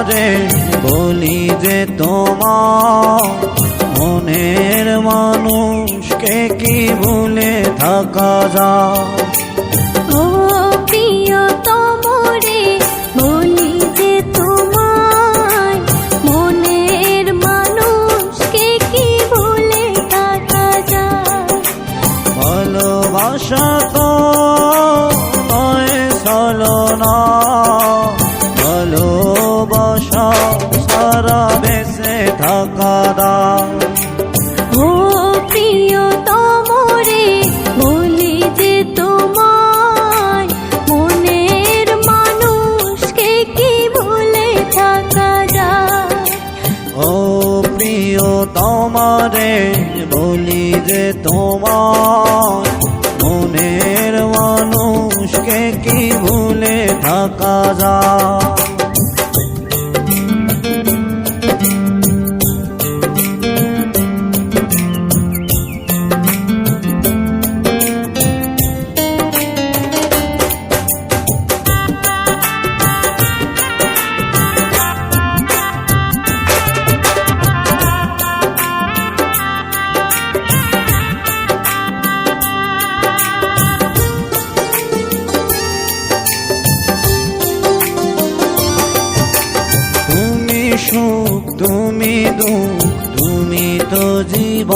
তোমারে বলি যে তোমার মনের মানুষকে কি ভুলে থাকা যায়? ও প্রিয় তমরে বলি যে তোমার মনের মানুষকে কি ভুলে থাকা যায়? ভালোবাসা তো নয় ভালোবাসা থাকা ও প্রিয় তমরে বলি যে তোমার মনের মানুষকে কি ভুলে থাকা যায়? ও প্রিয় তোমারে বলি যে তোমার সুখ তুমি দুঃখ তুমি তো জীব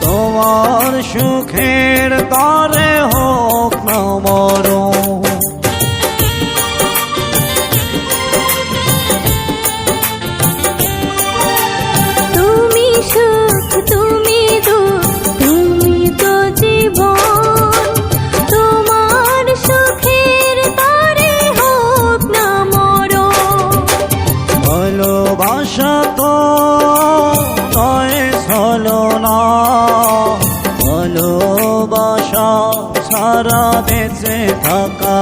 তোমার সুখের ভালোবাসা তো নয় ছলনা ভালোবাসা সারা দেশে থাকা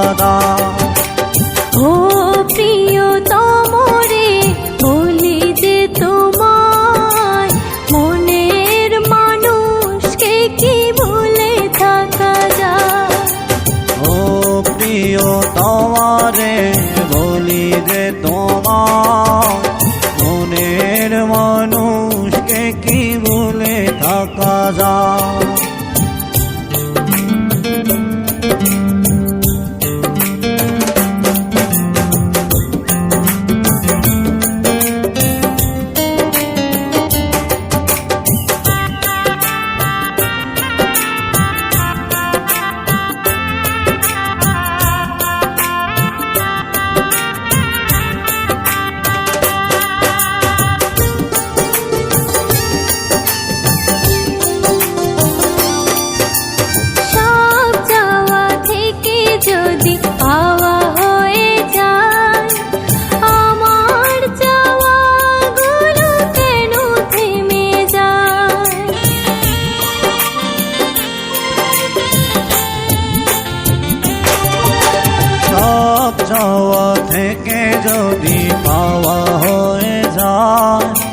থাকা যায় যদি পাওয়া হয়ে যায়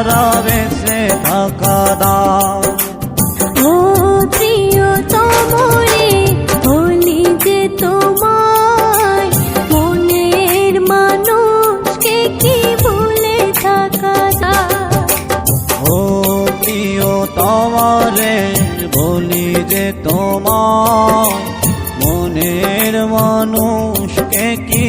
সারা বেঁচে থাকা দায় ও প্রিয় তমরে বলি যে তোমার মনের মানুষকে কি ভুলে থাকা যায় ও প্রিয় তোমারে বলি যে তোমার মনের মানুষকে কি